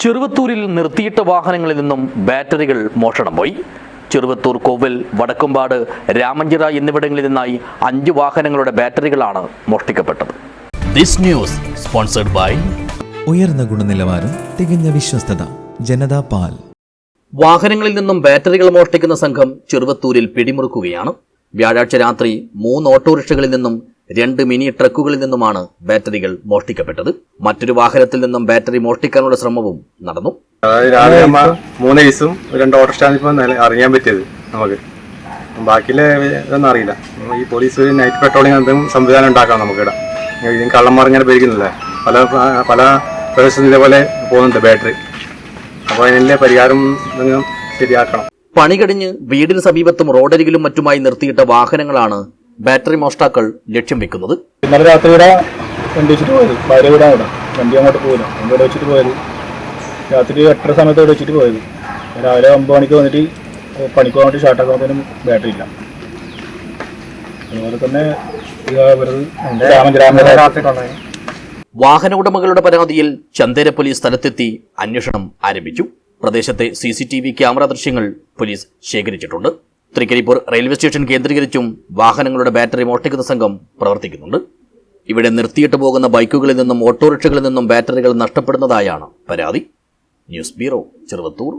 ചെറുവത്തൂരിൽ നിർത്തിയിട്ട വാഹനങ്ങളിൽ നിന്നും ബാറ്ററികൾ മോഷണം പോയി ചെറുവത്തൂർ കോവൽ വടക്കുംപാട് രാമഞ്ചിറ എന്നിവിടങ്ങളിൽ നിന്നായി അഞ്ച് വാഹനങ്ങളുടെ ബാറ്ററികളാണ് മോഷ്ടിക്കപ്പെട്ടത്. ദിസ് ന്യൂസ് സ്പോൺസർഡ് ബൈ ഉയർന്ന ഗുണനിലവാരം തികഞ്ഞ വിശ്വസ്തത ജനതാ പാൽ. വാഹനങ്ങളിൽ നിന്നും ബാറ്ററികൾ മോഷ്ടിക്കുന്ന സംഘം ചെറുവത്തൂരിൽ പിടിമുറുക്കുകയാണ്. വ്യാഴാഴ്ച രാത്രി മൂന്ന് ഓട്ടോറിക്ഷകളിൽ നിന്നും രണ്ട് മിനി ട്രക്കുകളിൽ നിന്നുമാണ് ബാറ്ററികൾ മോഷ്ടിക്കപ്പെട്ടത്. മറ്റൊരു വാഹനത്തിൽ നിന്നും ബാറ്ററി മോഷ്ടിക്കാനുള്ള ശ്രമവും നടന്നു. രാവിലെ മൂന്ന് ദിവസം രണ്ട് ഓട്ടോ സ്റ്റാൻഡിൽ അറിയാൻ പറ്റിയത് നമുക്ക്. ബാക്കിയിലെ ഇതൊന്നും അറിയില്ല. ഈ പോലീസ് നൈറ്റ് പെട്രോളിംഗ് എന്തെങ്കിലും സംവിധാനം ഉണ്ടാക്കാം നമുക്കിവിടെ. ഇതിന് കള്ളന്മാർ ഇങ്ങനെ പേരിക്കുന്നില്ലേ പല പല പ്രദേശത്തും ഇതേപോലെ പോകുന്നുണ്ട് ബാറ്ററി. അപ്പോൾ അതിനെല്ലാം പരിഹാരം ശരിയാക്കണം. പണി കഴിഞ്ഞ് വീടിന് സമീപത്തും റോഡരികിലും മറ്റുമായി നിർത്തിയിട്ട വാഹനങ്ങളാണ് ബാറ്ററി മോഷ്ടാക്കൾ ലക്ഷ്യം വെക്കുന്നത്. ഇന്നലെ രാത്രി ഇവിടെ വണ്ടി വെച്ചിട്ട് പോയത്. ഭാര്യ വീടാണ് ഇവിടെ. വണ്ടി അങ്ങോട്ട് പോകില്ല വണ്ടി ഇവിടെ വെച്ചിട്ട് പോയത്. രാത്രി എട്ടര സമയത്ത് ഇവിടെ വെച്ചിട്ട് പോയത്. രാവിലെ ഒമ്പത് മണിക്ക് വന്നിട്ട് പണിക്ക് വേണ്ടി ഷാർട്ടാക്കുമ്പോഴത്തേനും ബാറ്ററി ഇല്ല. അതുപോലെ തന്നെ ഗ്രാമ രാത്രി വാഹന ഉടമകളുടെ പരാതിയിൽ ചന്ദേര പോലീസ് സ്ഥലത്തെത്തി അന്വേഷണം ആരംഭിച്ചു. പ്രദേശത്തെ C C T V camera ദൃശ്യങ്ങൾ പോലീസ് ശേഖരിച്ചിട്ടുണ്ട്. തൃക്കരിപ്പൂർ റെയിൽവേ സ്റ്റേഷൻ കേന്ദ്രീകരിച്ചും വാഹനങ്ങളുടെ ബാറ്ററി മോഷ്ടിക്കുന്ന സംഘം പ്രവർത്തിക്കുന്നുണ്ട്. ഇവിടെ നിർത്തിയിട്ട് പോകുന്ന ബൈക്കുകളിൽ നിന്നും ഓട്ടോറിക്ഷകളിൽ നിന്നും ബാറ്ററികൾ നഷ്ടപ്പെടുന്നതായാണ് പരാതി. News bureau Cheruvathur.